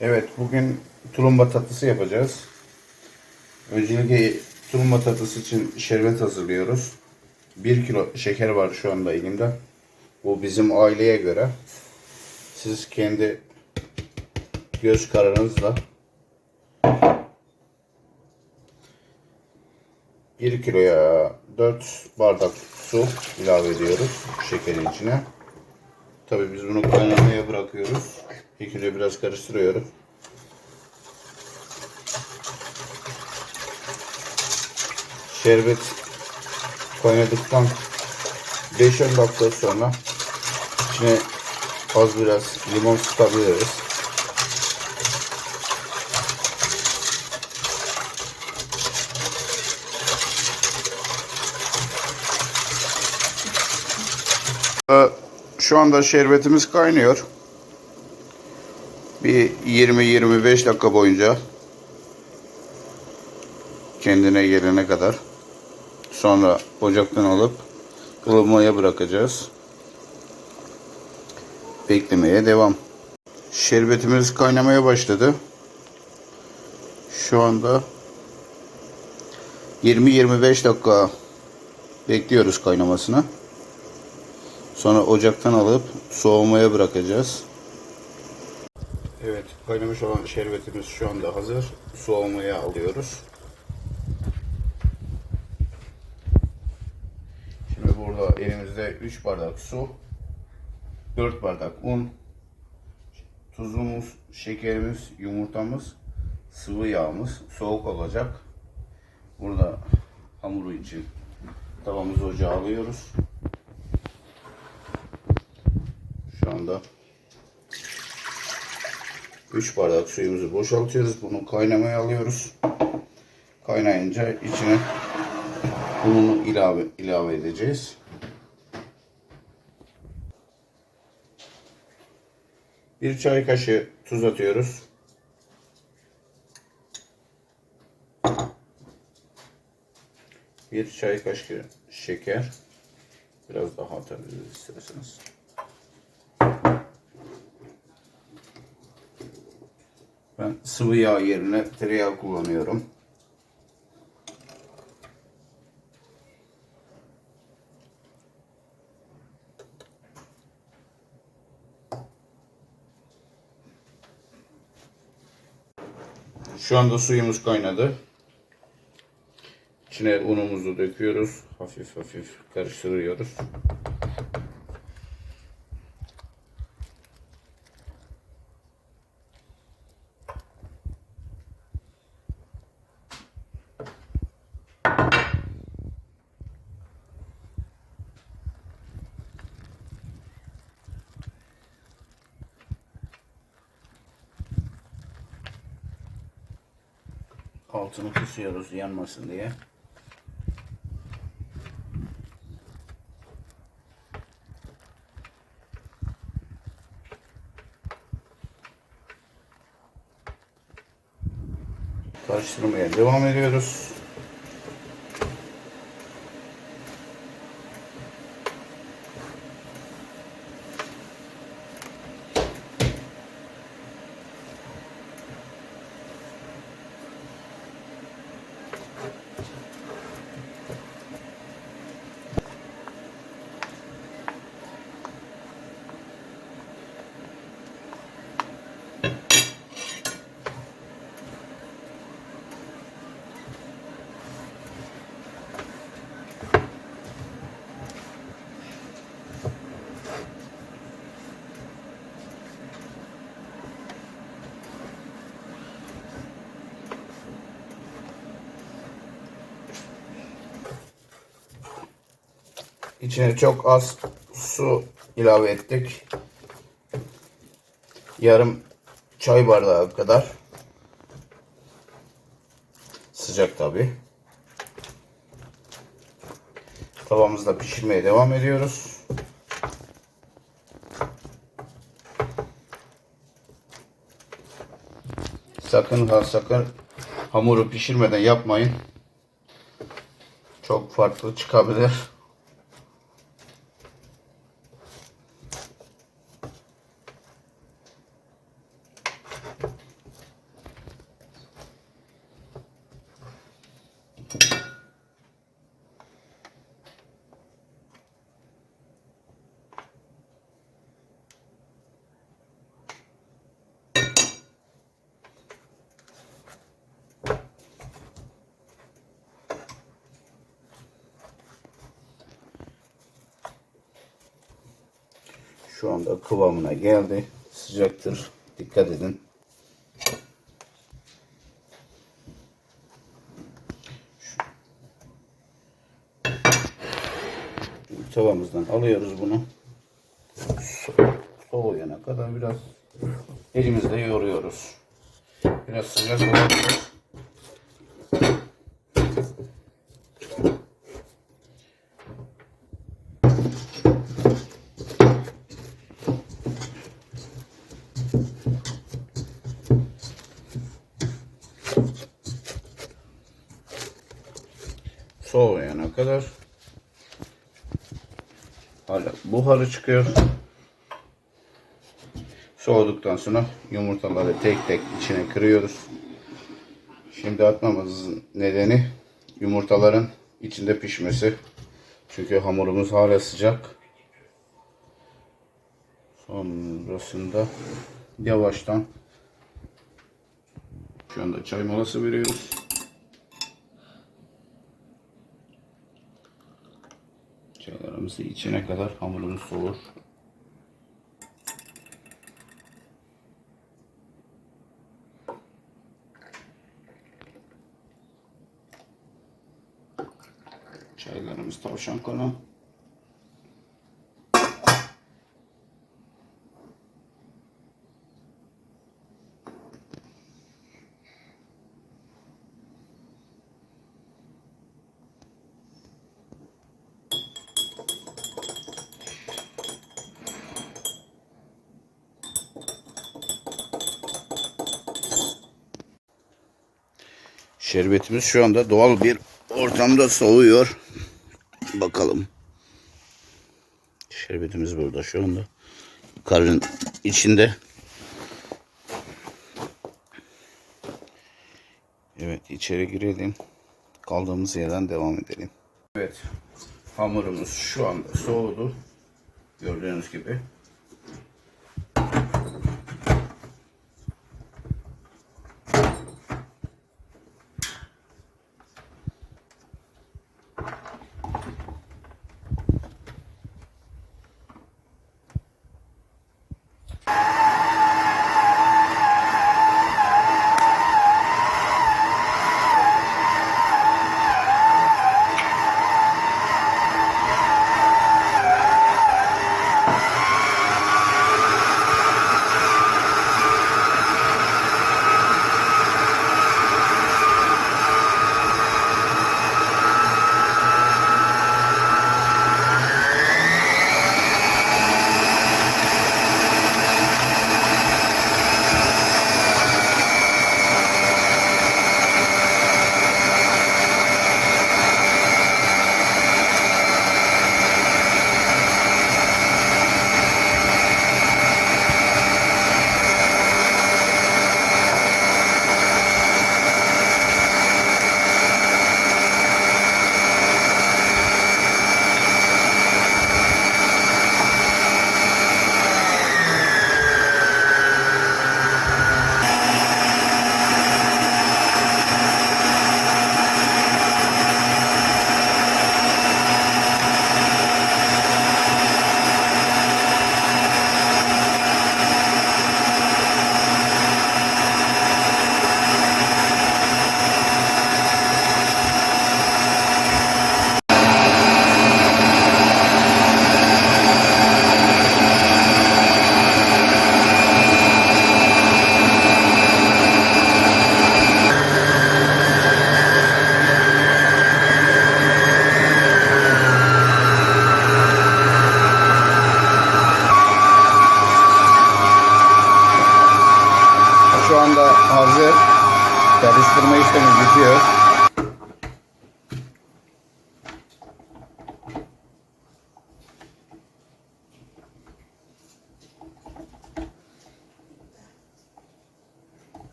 Evet bugün tulumba tatlısı yapacağız. Öncelikle tulumba tatlısı için şerbet hazırlıyoruz. 1 kilo şeker var şu anda elimde. Bu bizim aileye göre. Siz kendi göz kararınızla 1 kiloya 4 bardak su ilave ediyoruz şekerin içine. Tabii biz bunu kaynamaya bırakıyoruz. Önce biraz karıştırıyoruz. Şerbet kaynadıktan 5-10 dakika sonra içine az biraz limon sıkabiliriz. Ee, Şu anda şerbetimiz kaynıyor. Bir 20-25 dakika boyunca kendine gelene kadar. Sonra ocaktan alıp ılımaya bırakacağız. Beklemeye devam. Şerbetimiz kaynamaya başladı. Şu anda 20-25 dakika bekliyoruz kaynamasını. Sonra ocaktan alıp soğumaya bırakacağız. Evet, kaynamış olan şerbetimiz şu anda hazır. Soğumaya alıyoruz. Şimdi burada elimizde 3 bardak su, 4 bardak un, tuzumuz, şekerimiz, yumurtamız, sıvı yağımız soğuk olacak. Burada hamuru için tavamızı ocağa alıyoruz. Şu anda 3 bardak suyumuzu boşaltıyoruz. Bunu kaynamaya alıyoruz. Kaynayınca içine ununu ilave ilave edeceğiz. Bir çay kaşığı tuz atıyoruz. Bir çay kaşığı şeker. Biraz daha atabiliriz isterseniz. Ben sıvı yağ yerine tereyağı kullanıyorum. Şu anda suyumuz kaynadı. İçine unumuzu döküyoruz. Hafif hafif karıştırıyoruz. Altını kısıyoruz yanmasın diye. Karıştırmaya devam ediyoruz. İçine çok az su ilave ettik. Yarım çay bardağı kadar. Sıcak tabi. Tavamızda pişirmeye devam ediyoruz. Sakın ha sakın hamuru pişirmeden yapmayın. Çok farklı çıkabilir. Şu anda kıvamına geldi. Sıcaktır. Dikkat edin. Tavamızdan alıyoruz bunu. So- soğuyana kadar biraz elimizle yoğuruyoruz. Biraz sıcak olabilir. Soğuyana kadar hala buharı çıkıyor. Soğuduktan sonra yumurtaları tek tek içine kırıyoruz. Şimdi atmamızın nedeni yumurtaların içinde pişmesi. Çünkü hamurumuz hala sıcak. Sonrasında yavaştan şu anda çay molası veriyoruz. Çaylarımızı içene kadar hamurumuz soğur. Çaylarımız tavşan kanı. Şerbetimiz şu anda doğal bir ortamda soğuyor. Bakalım. Şerbetimiz burada şu anda. Karın içinde. Evet içeri girelim. Kaldığımız yerden devam edelim. Evet. Hamurumuz şu anda soğudu. Gördüğünüz gibi.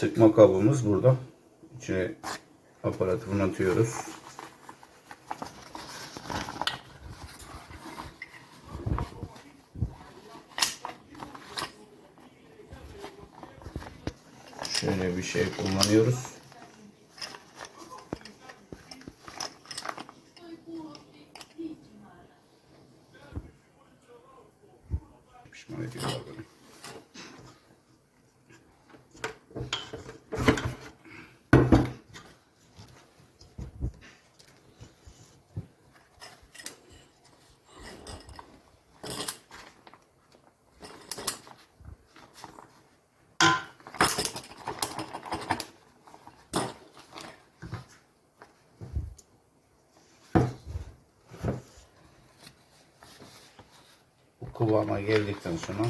Sıkma kabımız burada. İçine aparatını atıyoruz. Şöyle bir şey kullanıyoruz. Kıvama geldikten sonra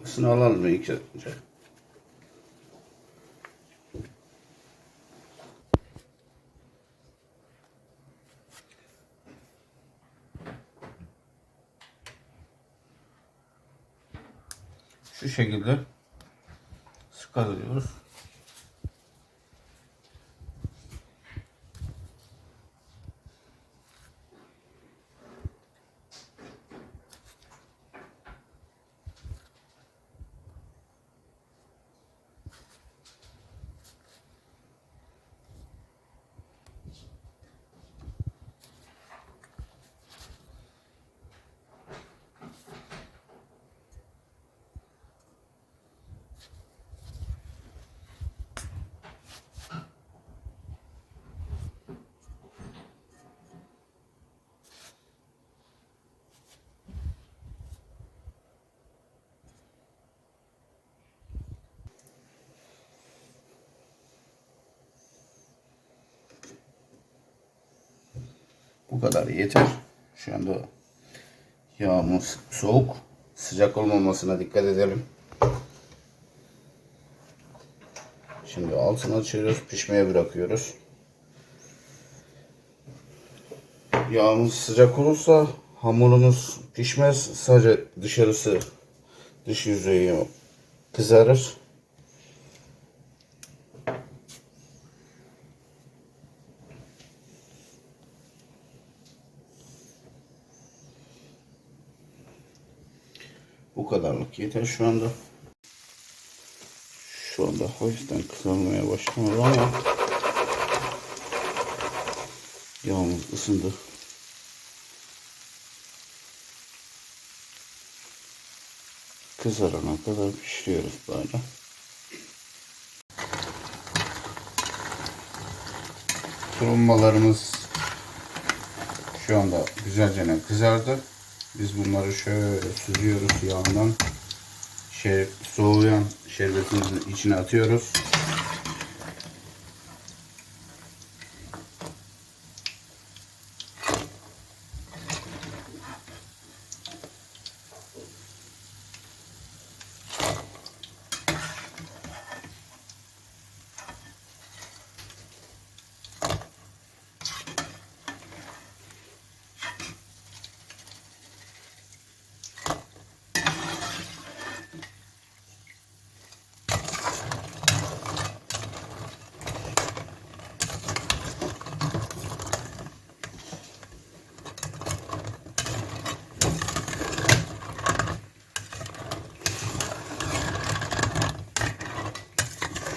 havasını alalım ilk önce. Şu şekilde Bu kadar yeter. Şu anda yağımız soğuk. Sıcak olmamasına dikkat edelim. Şimdi altını açıyoruz. Pişmeye bırakıyoruz. Yağımız sıcak olursa hamurumuz pişmez. Sadece dışarısı dış yüzeyi kızarır. Bu kadarlık yeter şu anda. Şu anda hafiften kızarmaya başlamadı ama yağımız ısındı. Kızarana kadar pişiriyoruz böyle. Turumbalarımız şu anda güzelce kızardı. Biz bunları şöyle süzüyoruz yağından. Şer, soğuyan şerbetimizin içine atıyoruz.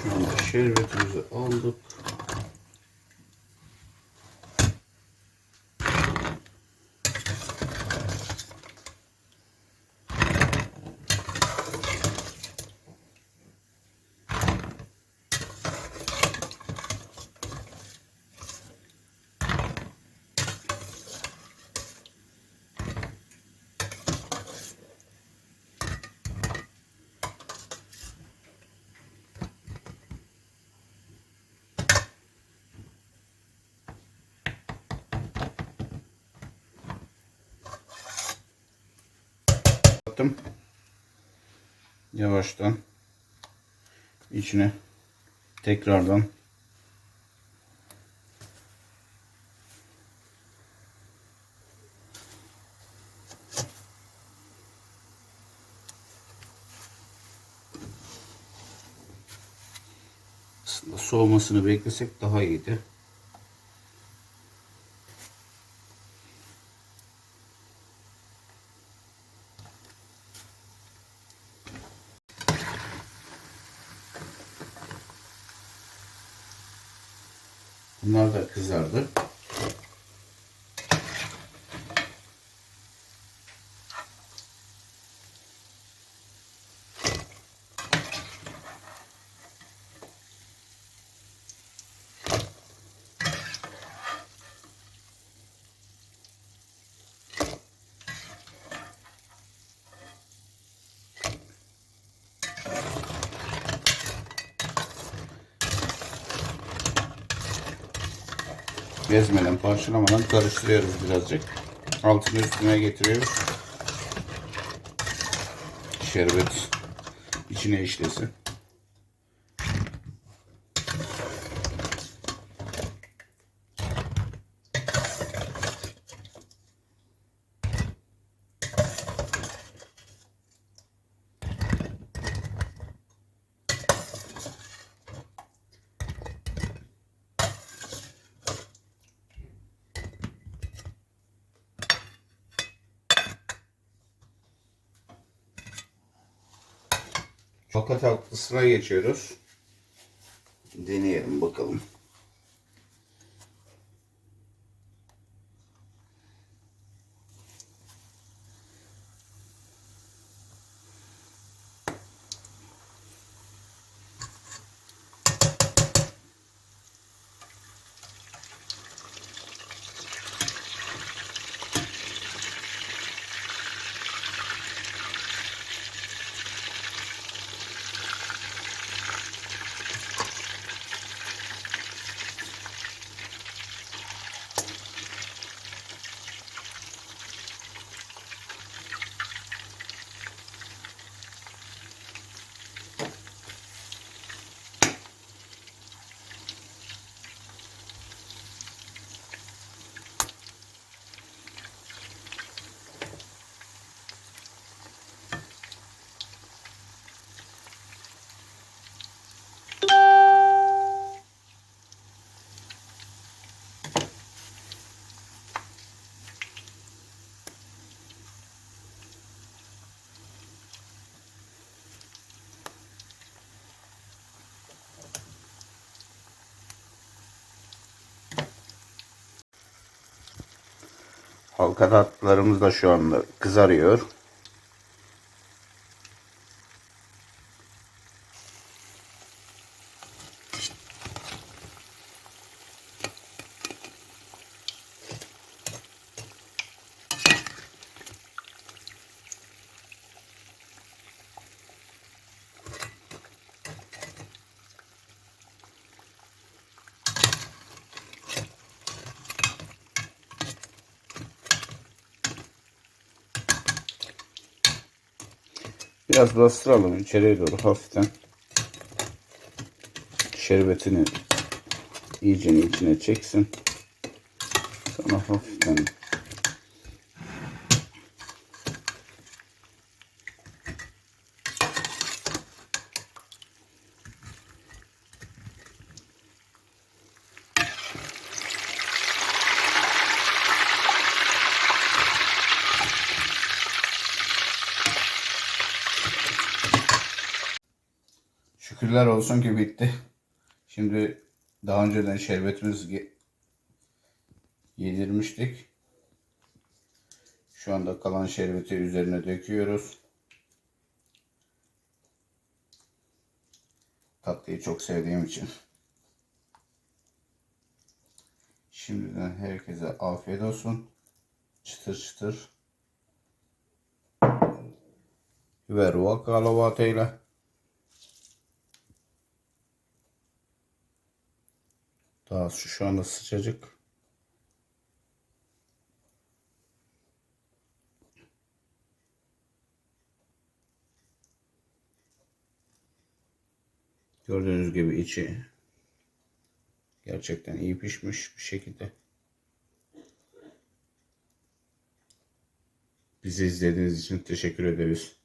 Şu anda şerbetimizi aldık. Kapattım. Yavaştan içine tekrardan soğumasını beklesek daha iyiydi. Bunlar da kızardı. Gezmeden, parçalamadan karıştırıyoruz birazcık. Altını üstüne getiriyoruz. Şerbet içine işlesin. Çoka tatlısına geçiyoruz. Deneyelim bakalım. Halka tatlılarımız da şu anda kızarıyor. Biraz bastıralım içeriye doğru hafiften. Şerbetini iyice içine çeksin. Sonra hafiften Şükürler olsun ki bitti. Şimdi daha önceden şerbetimiz yedirmiştik. Şu anda kalan şerbeti üzerine döküyoruz. Tatlıyı çok sevdiğim için. Şimdiden herkese afiyet olsun. Çıtır çıtır. Ve ruha kalavatıyla. Daha şu, şu anda sıcacık. Gördüğünüz gibi içi gerçekten iyi pişmiş bir şekilde. Bizi izlediğiniz için teşekkür ederiz.